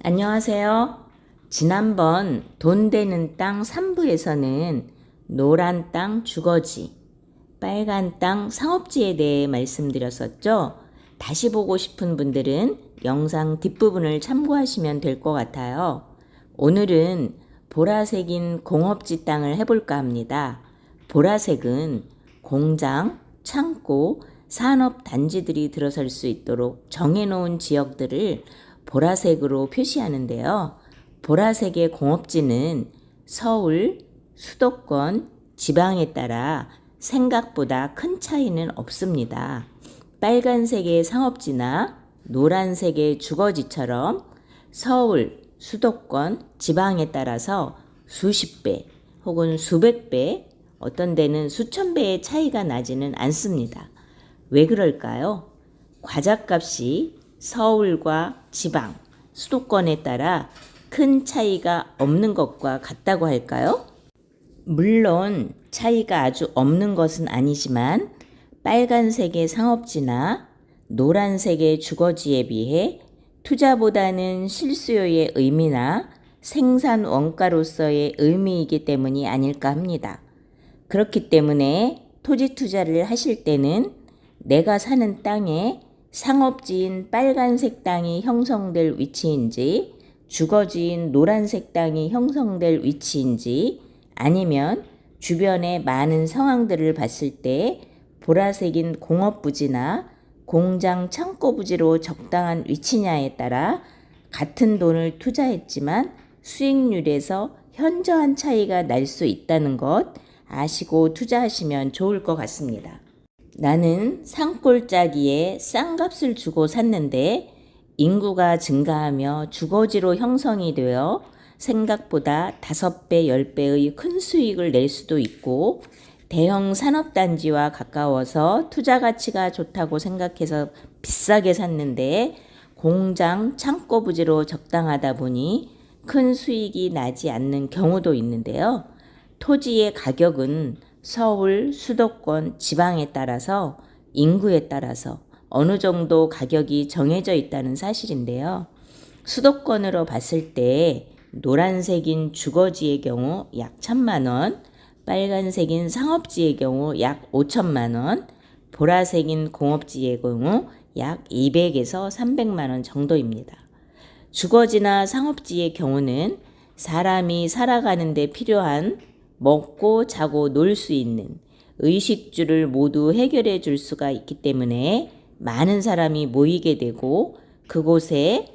안녕하세요. 지난번 돈 되는 땅 3부에서는 노란 땅 주거지, 빨간 땅 상업지에 대해 말씀드렸었죠. 다시 보고 싶은 분들은 영상 뒷부분을 참고하시면 될 것 같아요. 오늘은 보라색인 공업지 땅을 해볼까 합니다. 보라색은 공장, 창고, 산업 단지들이 들어설 수 있도록 정해놓은 지역들을 보라색으로 표시하는데요. 보라색의 공업지는 서울, 수도권, 지방에 따라 생각보다 큰 차이는 없습니다. 빨간색의 상업지나 노란색의 주거지처럼 서울, 수도권, 지방에 따라서 수십 배 혹은 수백 배, 어떤 데는 수천 배의 차이가 나지는 않습니다. 왜 그럴까요? 과자 값이 서울과 지방, 수도권에 따라 큰 차이가 없는 것과 같다고 할까요? 물론 차이가 아주 없는 것은 아니지만 빨간색의 상업지나 노란색의 주거지에 비해 투자보다는 실수요의 의미나 생산 원가로서의 의미이기 때문이 아닐까 합니다. 그렇기 때문에 토지 투자를 하실 때는 내가 사는 땅에 상업지인 빨간색 땅이 형성될 위치인지 주거지인 노란색 땅이 형성될 위치인지 아니면 주변의 많은 상황들을 봤을 때 보라색인 공업부지나 공장 창고 부지로 적당한 위치냐에 따라 같은 돈을 투자했지만 수익률에서 현저한 차이가 날 수 있다는 것 아시고 투자하시면 좋을 것 같습니다. 나는 산골짜기에 싼 값을 주고 샀는데 인구가 증가하며 주거지로 형성이 되어 생각보다 5배, 10배의 큰 수익을 낼 수도 있고 대형 산업단지와 가까워서 투자 가치가 좋다고 생각해서 비싸게 샀는데 공장, 창고 부지로 적당하다 보니 큰 수익이 나지 않는 경우도 있는데요. 토지의 가격은 서울, 수도권, 지방에 따라서 인구에 따라서 어느 정도 가격이 정해져 있다는 사실인데요. 수도권으로 봤을 때 노란색인 주거지의 경우 약 천만 원, 빨간색인 상업지의 경우 약 5천만 원, 보라색인 공업지의 경우 약 200에서 300만 원 정도입니다. 주거지나 상업지의 경우는 사람이 살아가는 데 필요한 먹고 자고 놀 수 있는 의식주를 모두 해결해 줄 수가 있기 때문에 많은 사람이 모이게 되고 그곳에